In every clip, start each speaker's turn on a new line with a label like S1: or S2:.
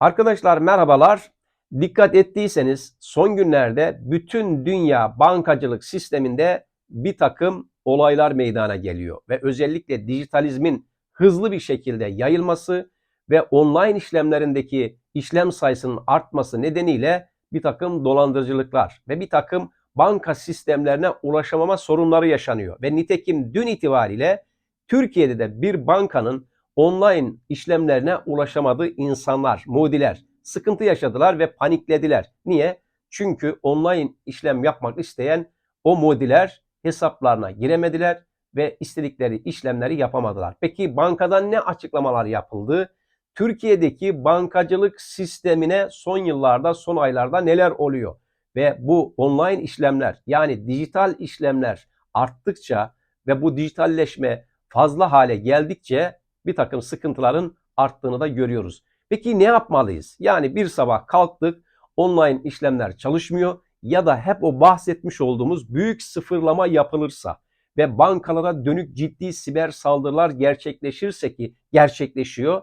S1: Arkadaşlar merhabalar. Dikkat ettiyseniz son günlerde bütün dünya bankacılık sisteminde bir takım olaylar meydana geliyor ve özellikle dijitalizmin hızlı bir şekilde yayılması ve online işlemlerindeki işlem sayısının artması nedeniyle bir takım dolandırıcılıklar ve bir takım banka sistemlerine ulaşamama sorunları yaşanıyor. Ve nitekim dün itibariyle Türkiye'de de bir bankanın online işlemlerine ulaşamadığı insanlar, mudiler sıkıntı yaşadılar ve paniklediler. Niye? Çünkü online işlem yapmak isteyen o mudiler hesaplarına giremediler ve istedikleri işlemleri yapamadılar. Peki bankadan ne açıklamalar yapıldı? Türkiye'deki bankacılık sistemine son yıllarda, son aylarda neler oluyor? Ve bu online işlemler yani dijital işlemler arttıkça ve bu dijitalleşme fazla hale geldikçe bir takım sıkıntıların arttığını da görüyoruz. Peki ne yapmalıyız? Yani bir sabah kalktık, online işlemler çalışmıyor ya da hep o bahsetmiş olduğumuz büyük sıfırlama yapılırsa ve bankalara dönük ciddi siber saldırılar gerçekleşirse ki gerçekleşiyor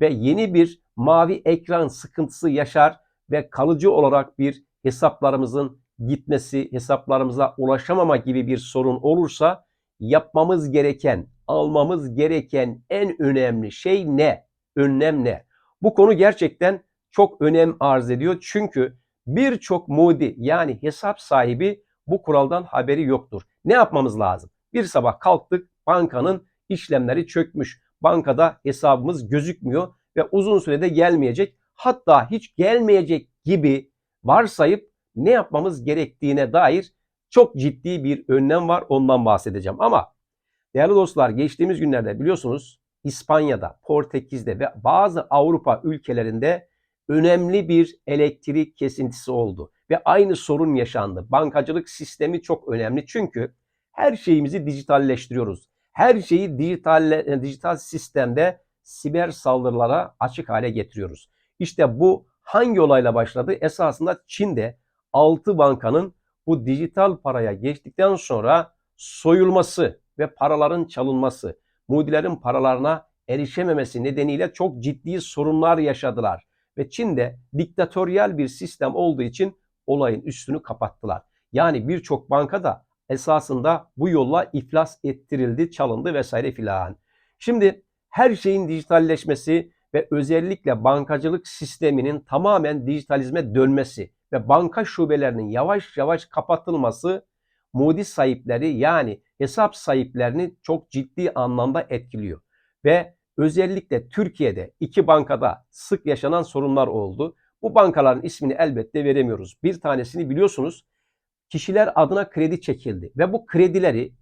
S1: ve yeni bir mavi ekran sıkıntısı yaşar ve kalıcı olarak bir hesaplarımızın gitmesi, hesaplarımıza ulaşamama gibi bir sorun olursa yapmamız gereken, almamız gereken en önemli şey ne? Önlem ne? Bu konu gerçekten çok önem arz ediyor. Çünkü birçok mudi yani hesap sahibi bu kuraldan haberi yoktur. Ne yapmamız lazım? Bir sabah kalktık bankanın işlemleri çökmüş. Bankada hesabımız gözükmüyor ve uzun sürede gelmeyecek. Hatta hiç gelmeyecek gibi varsayıp ne yapmamız gerektiğine dair çok ciddi bir önlem var. Ondan bahsedeceğim. Ama değerli dostlar geçtiğimiz günlerde biliyorsunuz İspanya'da, Portekiz'de ve bazı Avrupa ülkelerinde önemli bir elektrik kesintisi oldu ve aynı sorun yaşandı. Bankacılık sistemi çok önemli çünkü her şeyimizi dijitalleştiriyoruz. Her şeyi dijital dijital sistemde siber saldırılara açık hale getiriyoruz. İşte bu hangi olayla başladı? Esasında Çin'de 6 bankanın bu dijital paraya geçtikten sonra soyulması ve paraların çalınması, mudilerin paralarına erişememesi nedeniyle çok ciddi sorunlar yaşadılar. Ve Çin'de diktatöryel bir sistem olduğu için olayın üstünü kapattılar. Yani birçok banka da esasında bu yolla iflas ettirildi, çalındı vesaire filan. Şimdi her şeyin dijitalleşmesi ve özellikle bankacılık sisteminin tamamen dijitalizme dönmesi ve banka şubelerinin yavaş yavaş kapatılması mudi sahipleri yani hesap sahiplerini çok ciddi anlamda etkiliyor. Ve özellikle Türkiye'de iki bankada sık yaşanan sorunlar oldu. Bu bankaların ismini elbette veremiyoruz. Bir tanesini biliyorsunuz kişiler adına kredi çekildi ve bu kredileri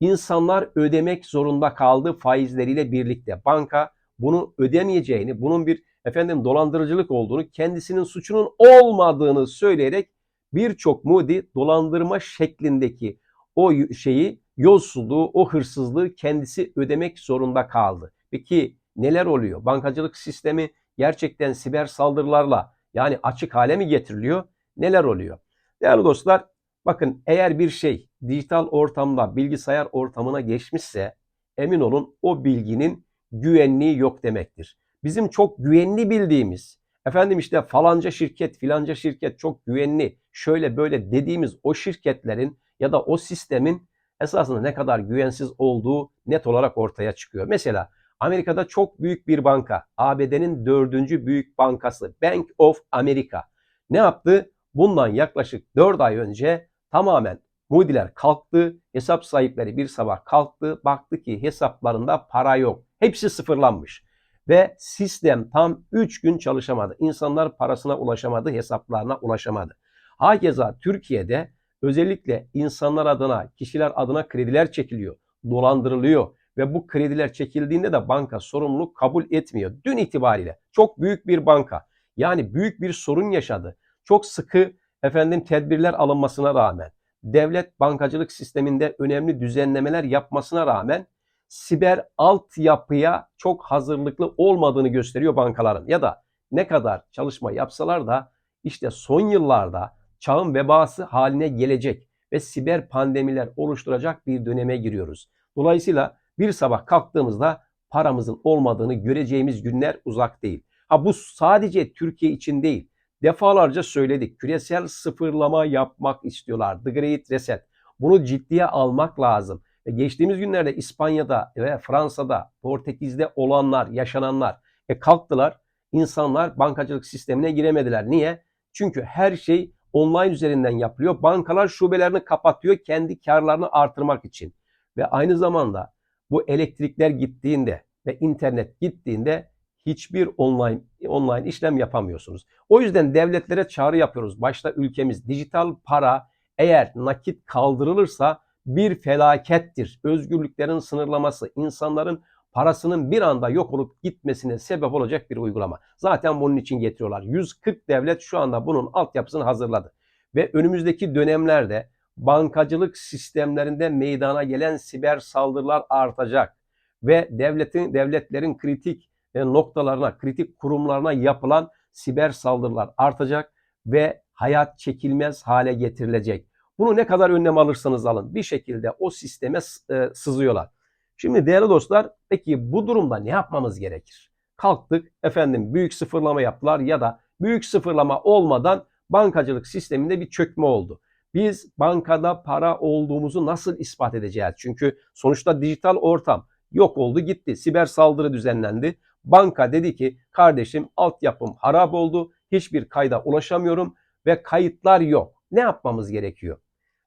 S1: insanlar ödemek zorunda kaldı faizleriyle birlikte. Banka bunu ödemeyeceğini, bunun bir efendim dolandırıcılık olduğunu, kendisinin suçunun olmadığını söyleyerek birçok mudi dolandırma şeklindeki o şeyi, yolsuzluğu, o hırsızlığı kendisi ödemek zorunda kaldı. Peki neler oluyor? Bankacılık sistemi gerçekten siber saldırılarla yani açık hale mi getiriliyor? Neler oluyor? Değerli dostlar bakın eğer bir şey dijital ortamda bilgisayar ortamına geçmişse emin olun o bilginin güvenliği yok demektir. Bizim çok güvenli bildiğimiz efendim işte falanca şirket filanca şirket çok güvenli şöyle böyle dediğimiz o şirketlerin ya da o sistemin esasında ne kadar güvensiz olduğu net olarak ortaya çıkıyor. Mesela Amerika'da çok büyük bir banka, ABD'nin dördüncü büyük bankası Bank of America ne yaptı? Bundan yaklaşık 4 ay önce tamamen mudiler kalktı, hesap sahipleri bir sabah kalktı, baktı ki hesaplarında para yok. Hepsi sıfırlanmış. Ve sistem tam 3 gün çalışamadı. İnsanlar parasına ulaşamadı, hesaplarına ulaşamadı. Hakeza Türkiye'de özellikle insanlar adına, kişiler adına krediler çekiliyor, dolandırılıyor ve bu krediler çekildiğinde de banka sorumluluk kabul etmiyor. Dün itibariyle çok büyük bir banka yani büyük bir sorun yaşadı. Çok sıkı efendim tedbirler alınmasına rağmen, devlet bankacılık sisteminde önemli düzenlemeler yapmasına rağmen siber altyapıya çok hazırlıklı olmadığını gösteriyor bankaların. Ya da ne kadar çalışma yapsalar da işte son yıllarda çağın vebası haline gelecek ve siber pandemiler oluşturacak bir döneme giriyoruz. Dolayısıyla bir sabah kalktığımızda paramızın olmadığını göreceğimiz günler uzak değil. Ha bu sadece Türkiye için değil. Defalarca söyledik. Küresel sıfırlama yapmak istiyorlar. The Great Reset. Bunu ciddiye almak lazım. Ve geçtiğimiz günlerde İspanya'da ve Fransa'da, Portekiz'de olanlar, yaşananlar e kalktılar. İnsanlar bankacılık sistemine giremediler. Niye? Çünkü her şey online üzerinden yapılıyor. Bankalar şubelerini kapatıyor kendi karlarını artırmak için. Ve aynı zamanda bu elektrikler gittiğinde ve internet gittiğinde hiçbir online online işlem yapamıyorsunuz. O yüzden devletlere çağrı yapıyoruz. Başta ülkemiz dijital para eğer nakit kaldırılırsa bir felakettir. Özgürlüklerin sınırlaması, insanların parasının bir anda yok olup gitmesine sebep olacak bir uygulama. Zaten bunun için getiriyorlar. 140 devlet şu anda bunun altyapısını hazırladı. Ve önümüzdeki dönemlerde bankacılık sistemlerinde meydana gelen siber saldırılar artacak ve devletin devletlerin kritik e, noktalarına, kritik kurumlarına yapılan siber saldırılar artacak ve hayat çekilmez hale getirilecek. Bunu ne kadar önlem alırsanız alın bir şekilde o sisteme e, sızıyorlar. Şimdi değerli dostlar peki bu durumda ne yapmamız gerekir? Kalktık efendim büyük sıfırlama yaptılar ya da büyük sıfırlama olmadan bankacılık sisteminde bir çökme oldu. Biz bankada para olduğumuzu nasıl ispat edeceğiz? Çünkü sonuçta dijital ortam yok oldu gitti. Siber saldırı düzenlendi. Banka dedi ki kardeşim altyapım harap oldu. Hiçbir kayda ulaşamıyorum ve kayıtlar yok. Ne yapmamız gerekiyor?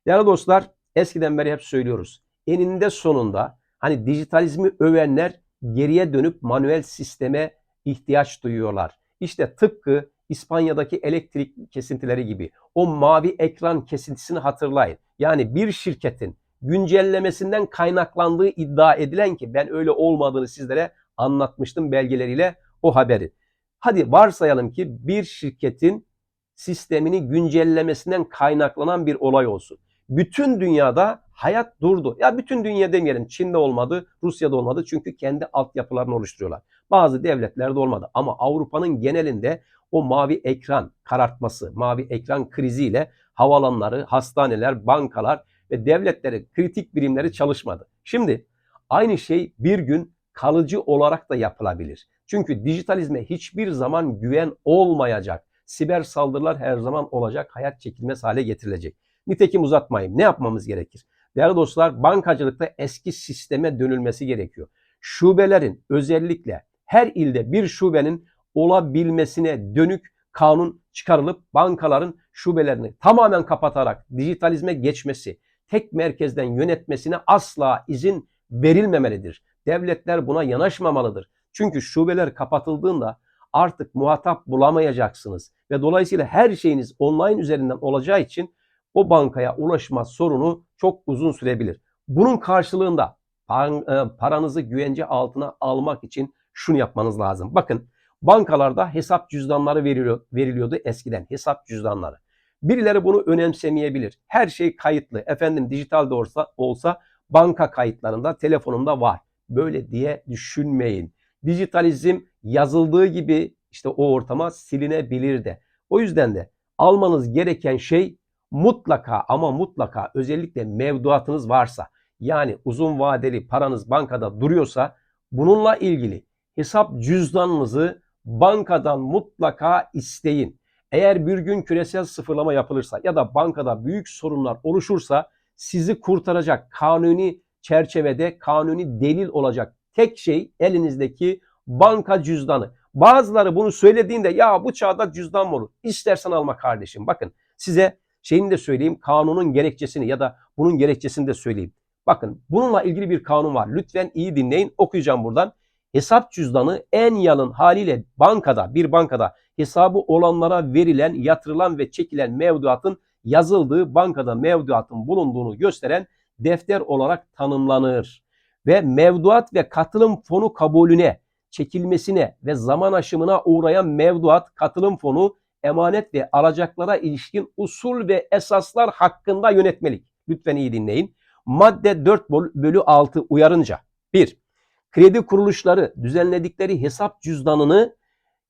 S1: Değerli dostlar eskiden beri hep söylüyoruz. Eninde sonunda hani dijitalizmi övenler geriye dönüp manuel sisteme ihtiyaç duyuyorlar. İşte tıpkı İspanya'daki elektrik kesintileri gibi o mavi ekran kesintisini hatırlayın. Yani bir şirketin güncellemesinden kaynaklandığı iddia edilen ki ben öyle olmadığını sizlere anlatmıştım belgeleriyle o haberi. Hadi varsayalım ki bir şirketin sistemini güncellemesinden kaynaklanan bir olay olsun. Bütün dünyada hayat durdu. Ya bütün dünya demeyelim. Çin'de olmadı, Rusya'da olmadı. Çünkü kendi altyapılarını oluşturuyorlar. Bazı devletlerde olmadı. Ama Avrupa'nın genelinde o mavi ekran karartması, mavi ekran kriziyle havalanları, hastaneler, bankalar ve devletleri, kritik birimleri çalışmadı. Şimdi aynı şey bir gün kalıcı olarak da yapılabilir. Çünkü dijitalizme hiçbir zaman güven olmayacak. Siber saldırılar her zaman olacak, hayat çekilmez hale getirilecek. Nitekim uzatmayayım. Ne yapmamız gerekir? Değerli dostlar, bankacılıkta eski sisteme dönülmesi gerekiyor. Şubelerin özellikle her ilde bir şubenin olabilmesine dönük kanun çıkarılıp bankaların şubelerini tamamen kapatarak dijitalizme geçmesi, tek merkezden yönetmesine asla izin verilmemelidir. Devletler buna yanaşmamalıdır. Çünkü şubeler kapatıldığında artık muhatap bulamayacaksınız ve dolayısıyla her şeyiniz online üzerinden olacağı için o bankaya ulaşma sorunu çok uzun sürebilir. Bunun karşılığında e, paranızı güvence altına almak için şunu yapmanız lazım. Bakın bankalarda hesap cüzdanları veriliyor, veriliyordu eskiden hesap cüzdanları. Birileri bunu önemsemeyebilir. Her şey kayıtlı. Efendim dijital de olsa, olsa banka kayıtlarında, telefonumda var. Böyle diye düşünmeyin. Dijitalizm yazıldığı gibi işte o ortama silinebilir de. O yüzden de almanız gereken şey mutlaka ama mutlaka özellikle mevduatınız varsa yani uzun vadeli paranız bankada duruyorsa bununla ilgili hesap cüzdanınızı bankadan mutlaka isteyin. Eğer bir gün küresel sıfırlama yapılırsa ya da bankada büyük sorunlar oluşursa sizi kurtaracak kanuni çerçevede kanuni delil olacak tek şey elinizdeki banka cüzdanı. Bazıları bunu söylediğinde ya bu çağda cüzdan mı olur? İstersen alma kardeşim. Bakın size şeyini de söyleyeyim kanunun gerekçesini ya da bunun gerekçesini de söyleyeyim. Bakın bununla ilgili bir kanun var. Lütfen iyi dinleyin okuyacağım buradan. Hesap cüzdanı en yalın haliyle bankada bir bankada hesabı olanlara verilen, yatırılan ve çekilen mevduatın yazıldığı bankada mevduatın bulunduğunu gösteren defter olarak tanımlanır. Ve mevduat ve katılım fonu kabulüne, çekilmesine ve zaman aşımına uğrayan mevduat, katılım fonu, emanet ve alacaklara ilişkin usul ve esaslar hakkında yönetmelik. Lütfen iyi dinleyin. Madde 4 bölü 6 uyarınca 1. Kredi kuruluşları düzenledikleri hesap cüzdanını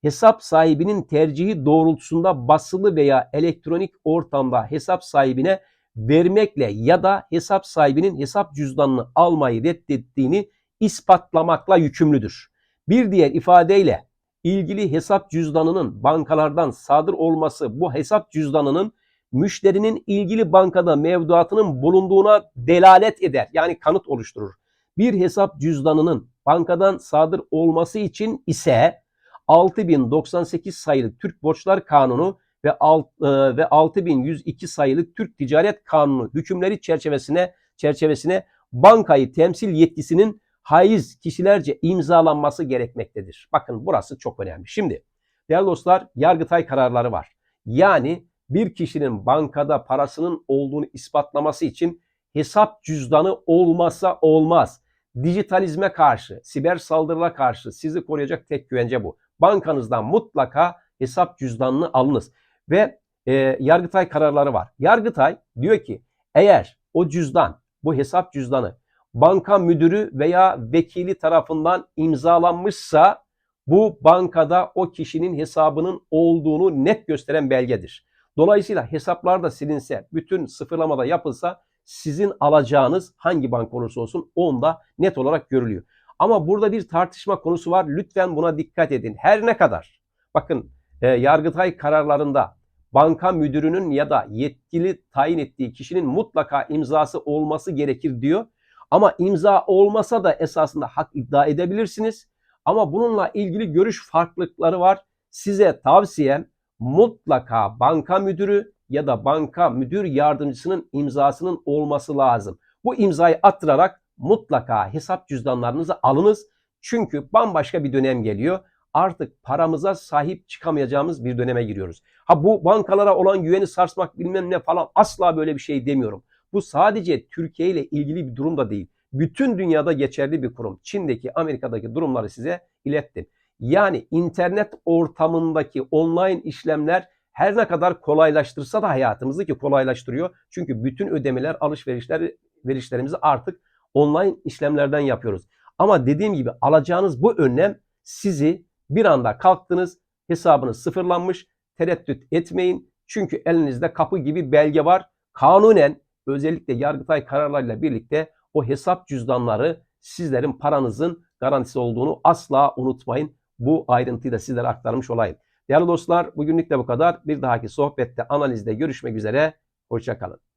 S1: hesap sahibinin tercihi doğrultusunda basılı veya elektronik ortamda hesap sahibine vermekle ya da hesap sahibinin hesap cüzdanını almayı reddettiğini ispatlamakla yükümlüdür. Bir diğer ifadeyle ilgili hesap cüzdanının bankalardan sadır olması bu hesap cüzdanının müşterinin ilgili bankada mevduatının bulunduğuna delalet eder. Yani kanıt oluşturur. Bir hesap cüzdanının bankadan sadır olması için ise 6098 sayılı Türk Borçlar Kanunu ve, e, ve 6102 sayılı Türk Ticaret Kanunu hükümleri çerçevesine çerçevesine bankayı temsil yetkisinin haiz kişilerce imzalanması gerekmektedir. Bakın burası çok önemli. Şimdi değerli dostlar Yargıtay kararları var. Yani bir kişinin bankada parasının olduğunu ispatlaması için hesap cüzdanı olmazsa olmaz. Dijitalizme karşı, siber saldırılara karşı sizi koruyacak tek güvence bu. Bankanızdan mutlaka hesap cüzdanını alınız. Ve e, Yargıtay kararları var. Yargıtay diyor ki eğer o cüzdan, bu hesap cüzdanı banka müdürü veya vekili tarafından imzalanmışsa bu bankada o kişinin hesabının olduğunu net gösteren belgedir. Dolayısıyla hesaplar da silinse, bütün sıfırlamada yapılsa sizin alacağınız hangi banka olursa olsun onda net olarak görülüyor. Ama burada bir tartışma konusu var. Lütfen buna dikkat edin. Her ne kadar bakın e, Yargıtay kararlarında banka müdürünün ya da yetkili tayin ettiği kişinin mutlaka imzası olması gerekir diyor. Ama imza olmasa da esasında hak iddia edebilirsiniz. Ama bununla ilgili görüş farklılıkları var. Size tavsiyem mutlaka banka müdürü ya da banka müdür yardımcısının imzasının olması lazım. Bu imzayı attırarak mutlaka hesap cüzdanlarınızı alınız. Çünkü bambaşka bir dönem geliyor. Artık paramıza sahip çıkamayacağımız bir döneme giriyoruz. Ha bu bankalara olan güveni sarsmak bilmem ne falan asla böyle bir şey demiyorum. Bu sadece Türkiye ile ilgili bir durum da değil. Bütün dünyada geçerli bir kurum. Çin'deki, Amerika'daki durumları size ilettim. Yani internet ortamındaki online işlemler her ne kadar kolaylaştırsa da hayatımızı ki kolaylaştırıyor. Çünkü bütün ödemeler, alışverişler, verişlerimizi artık online işlemlerden yapıyoruz. Ama dediğim gibi alacağınız bu önlem sizi bir anda kalktınız, hesabınız sıfırlanmış, tereddüt etmeyin. Çünkü elinizde kapı gibi belge var. Kanunen özellikle Yargıtay kararlarıyla birlikte o hesap cüzdanları sizlerin paranızın garantisi olduğunu asla unutmayın. Bu ayrıntıyı da sizlere aktarmış olayım. Değerli dostlar bugünlük de bu kadar. Bir dahaki sohbette, analizde görüşmek üzere. Hoşçakalın.